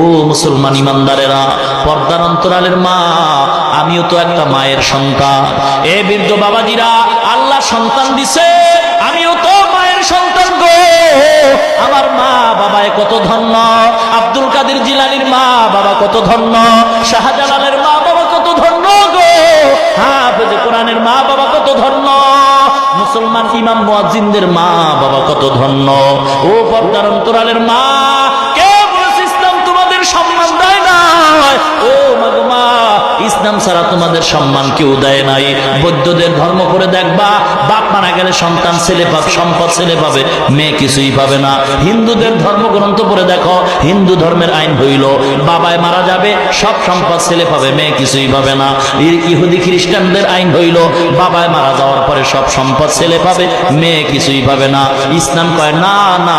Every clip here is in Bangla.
ও মুসলমান ইমানদারেরা, পর্দার অন্তরালের মা, আমিও তো একটা মায়ের সন্তান। এ বৃদ্ধ বাবাজিরা, আল্লাহ সন্তান দিছে, আমিও তো মায়ের সন্তান গো। আমার মা বাবায় কত ধন্য, আব্দুল কাদের জিলানির মা বাবা কত ধন্য, শাহজালালের মা বাবা কত ধন্য গো। হাফেজ কোরআনের মা বাবা কত ধন্য, মুসলমান ইমাম মুয়াজ্জিনদের মা বাবা কত ধন্য। ও পর্দার অন্তরালের মা ইসলাম ছাড়া তোমাদের সম্মান কেউ দেয় নাই। বৌদ্ধদের ধর্ম করে দেখবা, বাপ মারা গেলে সন্তান ছেলে পাবে, সম্পদ ছেলে পাবে, মেয়ে কিছুই পাবে না। হিন্দুদের ধর্মগ্রন্থ পড়ে দেখো, হিন্দু ধর্মের আইন হইল, বাবায় মারা যাবে, সব সম্পদ ছেলে পাবে, মেয়ে কিছুই পাবে না। ইহুদি খ্রিস্টানদের আইন হইল, বাবায় মারা যাওয়ার পরে সব সম্পদ ছেলে পাবে, মেয়ে কিছুই পাবে না। ইসলাম কয়, না না।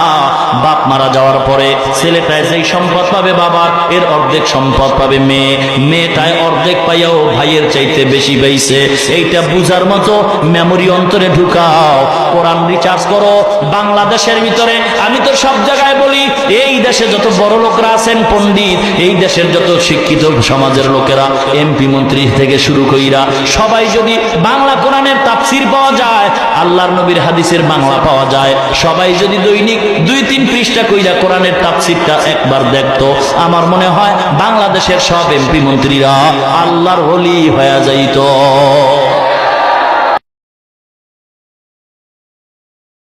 বাপ মারা যাওয়ার পরে ছেলেটায় যেই সম্পদ পাবে বাবার, এর অর্ধেক সম্পদ পাবে মেয়ে। মেয়েটায় অর্ধেক পাইয়াও ভাইয়ের চাইতে বেশি পাইছে এইটা বুঝার মতো মেমোরি অন্তরে ঢুকাও। কোরআন রিচার্জ করো। বাংলাদেশের ভিতরে আমি তো সব জায়গায় বলি, এই দেশে যত বড় লোকরা আছেন পন্ডিত এই দেশের যত শিক্ষিত সমাজের লোকেরা, এমপি মন্ত্রী থেকে শুরু কইরা, সবাই যদি বাংলা কোরআনের তাফসির পাওয়া যায় আল্লাহর নবীর হাদিসের বাংলা পাওয়া যায়। সবাই যদি দৈনিক দুই তিন পৃষ্ঠা কইরা কোরআনের তাফসিরটা একবার দেখতো, আমার মনে হয় বাংলাদেশের সব এমপি মন্ত্রীরা আল্লাহর হলি হয়ে যাইতো।